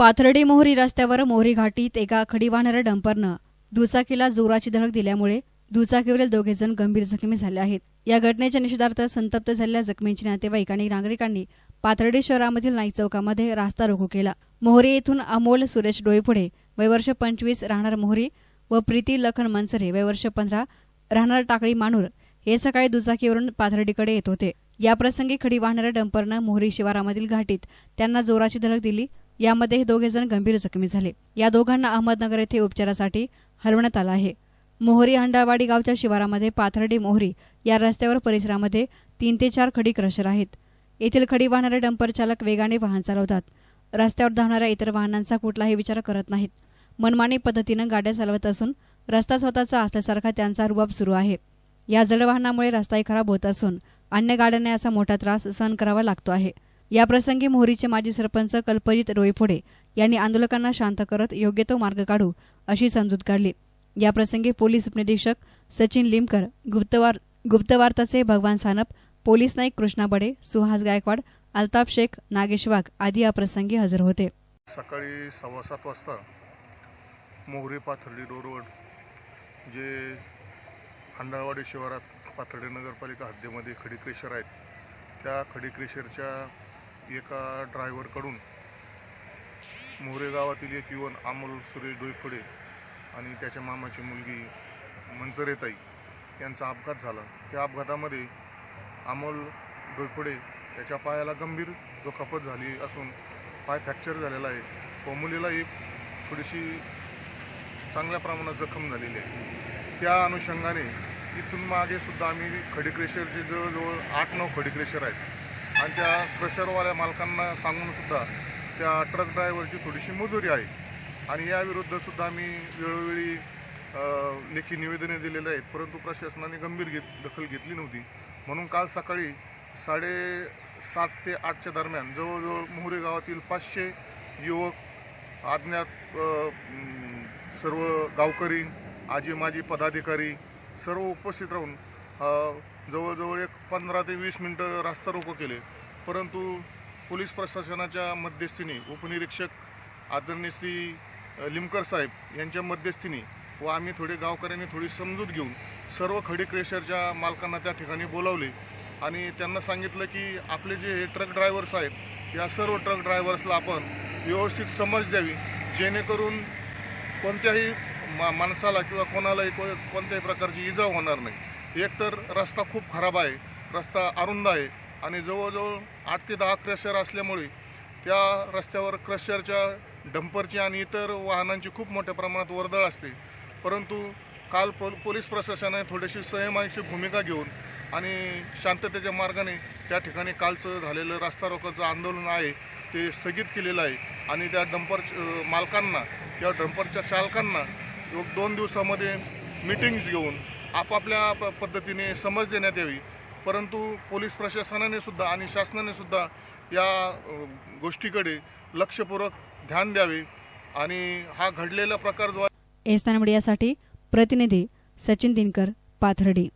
पाथर्डी मोहरी रस्त्यावर मोहरी घाटीत एका खडी वाहणाऱ्या डंपरनं दुचाकीला जोराची धडक दिल्यामुळे दुचाकीवरील दोघे जण गंभीर जखमी झाले आहेत. या घटनेच्या निषेधार्थ संतप्त झालेल्या जखमींचे नातेवाईक आणि नागरिकांनी पाथर्डी शहरामधील नाईक चौकामध्ये रास्ता रोको केला. मोहरी येथून अमोल सुरेश डोईपुढे वयवर्ष पंचवीस राहणार मोहरी व प्रीती लखन मनसरे वयवर्ष पंधरा राहणार टाकळी मानूर हे सकाळी दुचाकीवरून पाथर्डीकडे येत होते. याप्रसंगी खडी वाहणाऱ्या डंपरनं मोहरी शिवारामधील घाटीत त्यांना जोराची धडक दिली. यामध्ये हे दोघे जण गंभीर जखमी झाले. या दोघांना अहमदनगर येथे उपचारासाठी हलवण्यात आलं आहे. मोहरी हंडावाडी गावच्या शिवारामध्ये पाथर्डी मोहरी या रस्त्यावर परिसरामध्ये तीन ते चार खडी क्रशर आहेत. येथील खडी वाहणारे डंपर चालक वेगाने वाहन चालवतात. रस्त्यावर धावणाऱ्या इतर वाहनांचा कुठलाही विचार करत नाहीत. मनमानी पद्धतीनं गाड्या चालवत असून रस्ता स्वतःचा असल्यासारखा त्यांचा रुबाब सुरू आहे. या जलवाहनामुळे रस्ताही खराब होत असून अन्य गाड्यांना याचा मोठा त्रास सहन करावा लागतो आहे. याप्रसंगी मोहरीचे माजी सरपंच कल्पजित रोईफोडे यांनी आंदोलकांना शांत करत योग्य तो मार्ग काढू अशी समजूत काढली. याप्रसंगी पोलीस उपनिरीक्षक सचिन लिमकर गुप्तवार गुप्तवार्ताचे भगवान सानप पोलीस नाईक कृष्णा बडे सुहास गायकवाड अल्ताफ शेख नागेश वाघ आदी याप्रसंगी हजर होते. सकाळी सव्वा सात वाजता मोहरी पाथर्डी रोड जे खंडाळवाडी शिवारात पाथर्डी नगरपालिका हद्दीमध्ये खडी क्रेशर आहेत त्या खडी क्रेशरच्या एका ड्रायव्हरकडून मोहरे गावातील एक युवन अमोल सुरेश डोईफोडे आणि त्याच्या मामाची मुलगी मंजरेताई यांचा अपघात झाला. त्या अपघातामध्ये अमोल डोईफोडे त्याच्या पायाला गंभीर दुखापत झाली असून पाय फ्रॅक्चर झालेला आहे. कोमुलीला एक थोडीशी चांगल्या प्रमाणात जखम झालेली आहे. त्या अनुषंगाने इथून मागे सुद्धा आम्ही खडीक्रेशरचे जवळजवळ आठ नऊ खडीक्रेशर आहेत. आणि त्या क्रेशरवाल्या मालकांना सांगूनसुद्धा त्या ट्रक ड्रायव्हरची थोडीशी मजुरी आहे. आणि याविरुद्धसुद्धा मी आम्ही वेळोवेळी लेखी निवेदने दिलेले आहेत. परंतु प्रशासनाने गंभीर घेत दखल घेतली नव्हती. म्हणून काल सकाळी साडे सात ते आठच्या दरम्यान जवळजवळ मोहरे गावातील पाचशे युवक अज्ञात सर्व गावकरी आजी माजी पदाधिकारी सर्व उपस्थित राहून जवळजवळ एक पंधरा ते वीस मिनटं रास्ता रोको केले. परंतु पोलीस प्रशासनाच्या मध्यस्थीने उपनिरीक्षक आदरणीय श्री लिमकर साहेब यांच्या मध्यस्थीने व आम्ही थोडे गावकऱ्यांनी थोडी समजूत घेऊन सर्व खडी क्रेशरच्या मालकांना त्या ठिकाणी बोलावले. आणि त्यांना सांगितलं की आपले जे हे ट्रक ड्रायव्हर्स आहेत या सर्व ट्रक ड्रायव्हर्सला आपण व्यवस्थित समज द्यावी. जेणेकरून कोणत्याही मा माणसाला किंवा कोणालाही को कोणत्याही प्रकारची इजा होणार नाही. एकतर रस्ता खूप खराब आहे रस्ता अरुंद आहे आणि जवळजवळ आठ ते दहा क्रशर असल्यामुळे त्या रस्त्यावर क्रशरच्या डंपरची आणि इतर वाहनांची खूप मोठ्या प्रमाणात वर्दळ असते. परंतु काल पो पोलीस प्रशासनाने थोडीशी संयमाची भूमिका घेऊन आणि शांततेच्या मार्गाने त्या ठिकाणी कालचं झालेलं रस्ता रोकोचं आंदोलन आहे ते स्थगित केलेलं आहे. आणि त्या डंपर मालकांना किंवा डंपरच्या चालकांना एक दोन दिवसामध्ये मिटिंग्स घेऊन आपापल्या प पद्धतीने समज देण्यात यावी. परंतु पोलीस प्रशासनाने सुद्धा आणि शासनाने सुद्धा या गोष्टीकडे लक्षपूर्वक ध्यान द्यावे आणि हा घडलेला प्रकार जो एस्तान मीडियासाठी प्रतिनिधी सचिन दिनकर पाथर्डी.